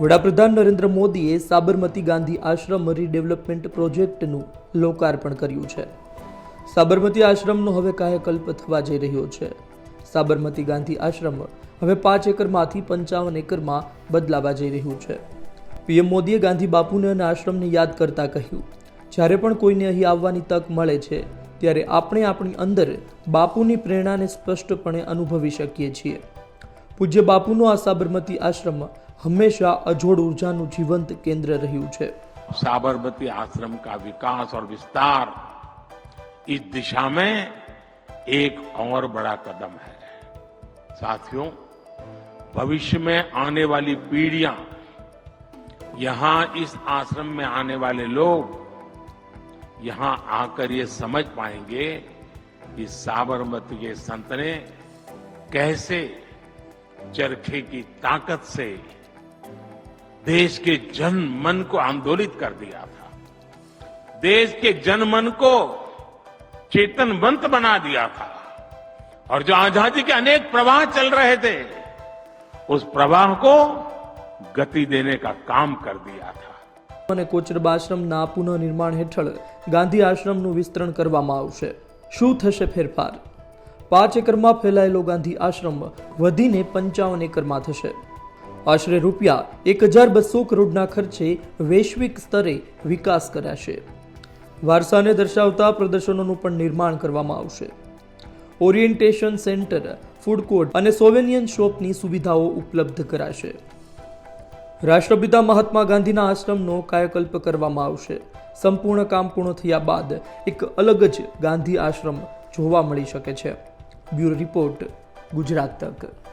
વડાપ્રધાન નરેન્દ્ર મોદીએ સાબરમતી ગાંધી આશ્રમ રીડેવલપમેન્ટ પ્રોજેક્ટનું લોકાર્પણ કર્યું છે. સાબરમતી આશ્રમનો હવે કાયાકલ્પ થવા જઈ રહ્યો છે. સાબરમતી ગાંધી આશ્રમ હવે પાંચ એકરમાંથી પંચાવન એકરમાં બદલાવા જઈ રહ્યું છે. પીએમ મોદીએ ગાંધી બાપુને અને આશ્રમને યાદ કરતા કહ્યું, જ્યારે પણ કોઈને અહીં આવવાની તક મળે છે, ત્યારે આપણે આપણી અંદર બાપુની પ્રેરણાને સ્પષ્ટપણે અનુભવી શકીએ છીએ. પૂજ્ય બાપુનો આ સાબરમતી આશ્રમ હંમેશા અજોડ ઉર્જાનું જીવંત કેન્દ્ર રહ્યું છે साबरमती आश्रम का विकास और विस्तार इस दिशा में एक और बड़ा कदम है साथियों भविष्य में आने वाली पीढ़ियां यहां इस आश्रम में आने वाले लोग यहां आकर ये समझ पाएंगे कि साबरमती के संत ने कैसे चरखे की ताकत से देश के जन मन को आंदोलित कर दिया था देश के जन मन को चेतनवंत बना दिया था और जो आजादी के अनेक प्रवाह चल रहे थे उस प्रवाह को गति देने का काम कर दिया था અને કોચરબા આશ્રમના પુનઃનિર્માણ હેઠળ ગાંધી આશ્રમનું વિસ્તરણ કરવામાં આવશે શું થશે ફેરફાર પાંચ એકરમાં ફેલાયેલો ગાંધી આશ્રમ વધીને પંચાવન એકરમાં થશે આશરે રૂપિયા એક હજાર બસો કરોડના ખર્ચે વૈશ્વિક સ્તરે વિકાસ કરાશે વારસાને દર્શાવતા પ્રદર્શનોનું પણ નિર્માણ કરવામાં આવશે. ઓરિએન્ટેશન સેન્ટર, ફૂડ કોર્ટ અને સોવેનિયન શોપની સુવિધાઓ ઉપલબ્ધ કરાશે. રાષ્ટ્રપિતા મહાત્મા ગાંધીના આશ્રમનો કાયાકલ્પ કરવામાં આવશે. સંપૂર્ણ કામ પૂર્ણ થયા બાદ એક અલગ જ ગાંધી આશ્રમ જોવા મળી શકે છે. બ્યુરો રિપોર્ટ, ગુજરાત તક.